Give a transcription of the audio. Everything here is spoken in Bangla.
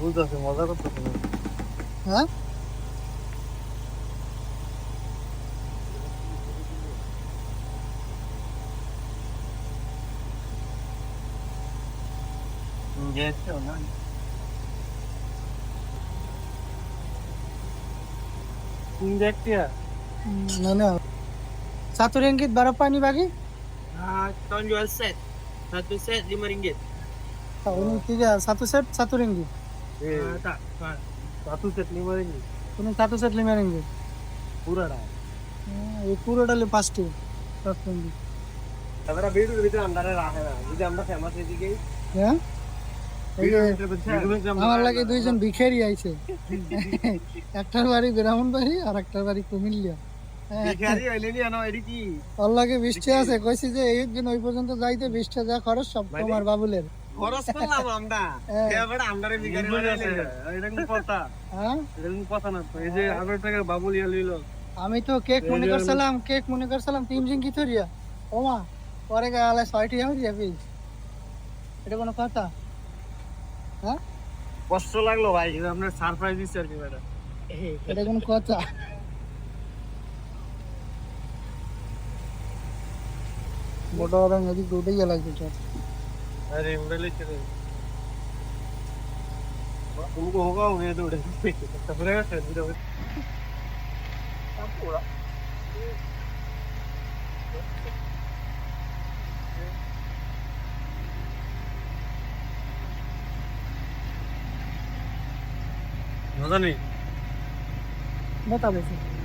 বুঝতেছে মজা করতেছে হ্যাঁ গেছে না ના ના satu ringgit berapa nih bagi? Ah, tahun jual set. Satu set lima ringgit. Tahun tiga, satu set satu ringgit. ভিডিওর ভিতরে আমরা রাখে না যদি আমরা ফেমাস এদিকে হ্যাঁ এই যে ভিডিওর ভিতরে আমার লাগে দুইজন ভিখারি আইছে একটার বাড়ি আর একটার বাড়ি কুমিল্লা বৃষ্টি আছে কইছি যে এই দিন ওই পর্যন্ত যাইতে বৃষ্টি যা খরচ সব? তোমার বাবুলের খরচ করলাম আমরা। হ্যাঁ। এবারে বানাইলে এটা কোন কথা। হ্যাঁ? এটা কোন কথা না এই যে আগের টাকা বাবুল ইয়া লইল। আমি তো কেক মনে করছিলাম কেক মনে করছিলাম তিন দিন কি থরিয়া ওমা পরে গেলে ছয়টি পিস এটা কোনো কথা? হ্যাঁ? কষ্ট লাগল ভাই আপনার সারপ্রাইজ দিচ্ছে আর কি ম্যাডাম। এটা কোনো কথা? মোটা ওরা এদিক উঠেই লাগবে अरे इमरेली चले तुमको होगा होगा तो उड़ेगा कपड़े का सर्दी दोगे सब पूरा मजा नहीं बता वैसे